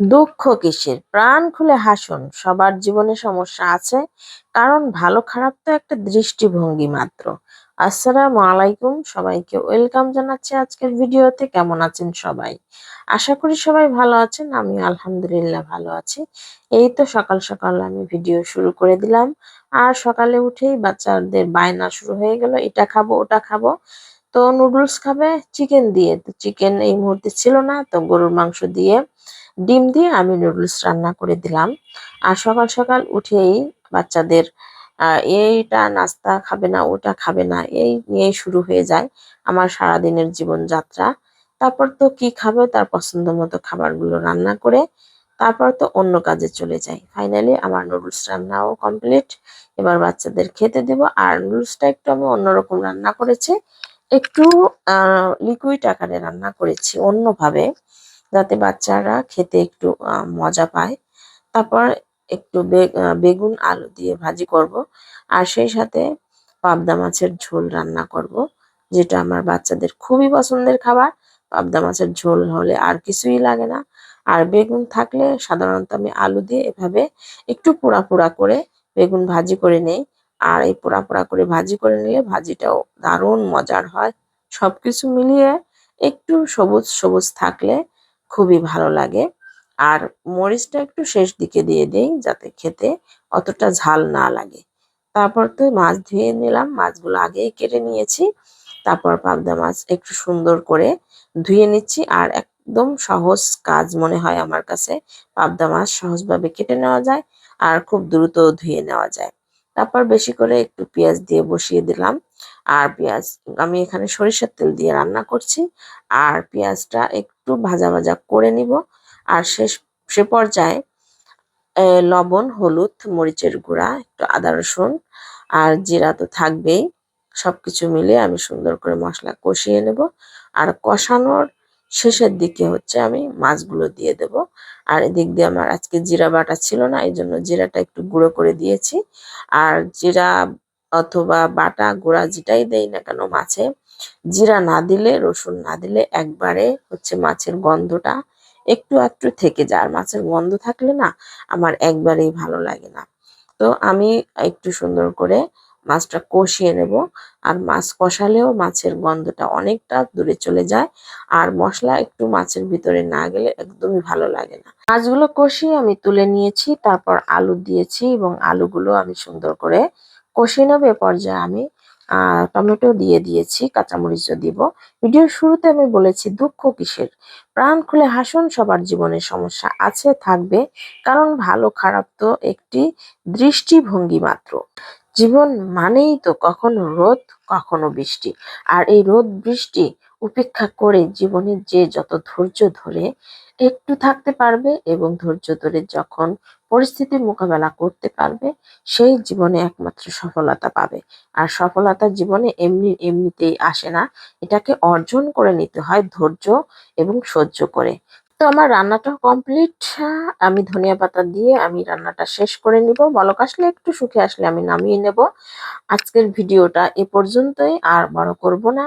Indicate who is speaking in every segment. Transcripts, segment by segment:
Speaker 1: দুঃখ কিসের? প্রাণ খুলে হাসুন, সবার জীবনে সমস্যা আছে, কারণ ভালো খারাপ তো একটা দৃষ্টিভঙ্গি মাত্র। আসসালামু আলাইকুম, সবাইকে ওয়েলকাম জানাচ্ছি আজকের ভিডিওতে, কেমন আছেন সবাই? আশা করি সবাই ভালো আছেন আমি আলহামদুলিল্লাহ ভালো আছি। এই তো সকাল সকাল আমি ভিডিও শুরু করে দিলাম। আর সকালে উঠেই বাচ্চাদের বায়না শুরু হয়ে গেল, এটা খাব, ওটা খাব। তো নুডলস খাবে চিকেন দিয়ে। তো চিকেন এই মুহূর্তে ছিল না, তো গরুর মাংস দিয়ে ডিম দিয়ে আমি নুডলস রান্না করে দিলাম। আর সকাল সকাল উঠেই বাচ্চাদের এইটা নাস্তা খাবে না, ওটা খাবে না, এই নিয়ে শুরু হয়ে যায় আমার সারাদিনের জীবনযাত্রা। তারপর তো কি খাবে, তার পছন্দ মতো খাবারগুলো রান্না করে তারপর তো অন্য কাজে চলে যাই। ফাইনালি আমার নুডলস রান্নাও কমপ্লিট এবার বাচ্চাদের খেতে দেব। আর নুডলসটা একটু আমি অন্যরকম রান্না করেছি। একটু লিকুইড আকারে রান্না করেছি অন্যভাবে, যাতে বাচ্চারা খেতে একটু মজা পায়। তারপর একটু বেগুন আলু দিয়ে ভাজি করব। আর সেই সাথে পাবদা মাছের ঝোল রান্না করব, যেটা আমার বাচ্চাদের খুবই পছন্দের খাবার। পাবদা মাছের ঝোল হলে আর কিছুই লাগে না। আর বেগুন থাকলে সাধারণত আমি আলু দিয়ে এভাবে একটু পোড়া পোড়া করে বেগুন ভাজি করে নেই। আর এই পোড়া পোড়া করে ভাজি করে নিলে ভাজিটাও দারুণ মজার হয়। সবকিছু মিলিয়ে একটু সবুজ সবুজ থাকলে খুবই ভালো লাগে। আর মরিচটা একটু শেষ দিকে দিয়ে দিই যাতে খেতে অতটা ঝাল না লাগে। তারপর তো মাছ ধুয়ে নিলাম, মাছগুলো আগেই কেটে নিয়েছি। তারপর পাবদা মাছ একটু সুন্দর করে ধুয়ে নিচ্ছি আর একদম সহজ কাজ মনে হয় আমার কাছে। পাবদা মাছ সহজভাবে কেটে নেওয়া যায় আর খুব দ্রুত ধুয়ে নেওয়া যায়। তারপর বেশি করে একটু পেঁয়াজ দিয়ে বসিয়ে দিলাম। আর পেঁয়াজ, আমি এখানে সরিষার তেল দিয়ে রান্না করছি। আর পেঁয়াজটা একটু ভাজা ভাজা করে নিব। আর শেষ, সে পর্যায়ে লবণ, হলুদ, মরিচের গুঁড়া, একটু আদা, রসুন আর জিরা তো থাকবেই। সবকিছু মিলিয়ে আমি সুন্দর করে মশলা কষিয়ে নেব। আর কষানোর শেষের দিকে হচ্ছে আমি মাছগুলো দিয়ে দেব। আর এদিক দিয়ে আমার আজকে জিরা বাটা ছিল না এই জন্য জিরাটা একটু গুঁড়ো করে দিয়েছি। আর জিরা অথবা বাটা, গুঁড়া যেটাই দেই না কেন মাছে, জিরা না দিলে, রসুন না দিলে একবারে হচ্ছে মাছের গন্ধটা একটু একটু থেকে যায়। আর মাছের গন্ধ থাকলে না, আমার একবারেই ভালো লাগে না। তো আমি একটু সুন্দর করে মাছটা কষিয়ে নেব। আর মাছ কষালেও মাছের গন্ধটা অনেকটা দূরে চলে যায়। আর মশলা একটু মাছের ভিতরে না গেলে একদমই ভালো লাগে না। মাছগুলো কষিয়ে আমি তুলে নিয়েছি, তারপর আলু দিয়েছি এবং আলুগুলো আমি সুন্দর করে কষিয়ে নেব। এ পর্যায়ে আমি টমেটো দিয়ে দিয়েছি, কাঁচামরিচও দিব। ভিডিওর শুরুতে আমি বলেছি দুঃখ কিসের? প্রাণ খুলে হাসুন, সবার জীবনের সমস্যা আছে, থাকবে। কারণ ভালো খারাপ তো একটি দৃষ্টিভঙ্গি মাত্র। জীবন মানেই তো কখনো রোদ, কখনো বৃষ্টি। আর এই রোদ, বৃষ্টি উপেক্ষা করে জীবনে যে যত ধৈর্য ধরে একটু থাকতে পারবে এবং ধৈর্য ধরে যখন পরিস্থিতি মোকাবেলা করতে পারবে, সেই জীবনে একমাত্র সফলতা পাবে। আর সফলতা জীবনে এমনি, এমনিতেই আসে না। এটাকে অর্জন করে নিতে হয় ধৈর্য এবং সহ্য করে। তো আমার রান্নাটা কমপ্লিট আমি ধনিয়া পাতা দিয়ে আমি রান্নাটা শেষ করে নিব। বলক আসলে একটু শুকে আসলে আমি নামিয়ে নেব। আজকের ভিডিওটা এ পর্যন্তই, আর বড় করব না।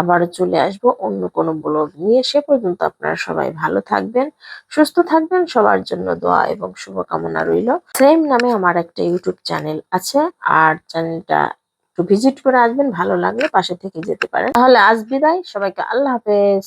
Speaker 1: আবারও চলে আসব অন্য কোনো ব্লগ নিয়ে। সে পর্যন্ত আপনারা সবাই ভালো থাকবেন, সুস্থ থাকবেন। সবার জন্য দোয়া এবং শুভকামনা রইল। সেম নামে আমার একটা ইউটিউব চ্যানেল আছে, আর চ্যানেলটা একটু ভিজিট করে আসবেন। ভালো লাগলে পাশে থেকে যেতে পারেন। তাহলে আজ বিদায়। সবাইকে আল্লাহ হাফেজ।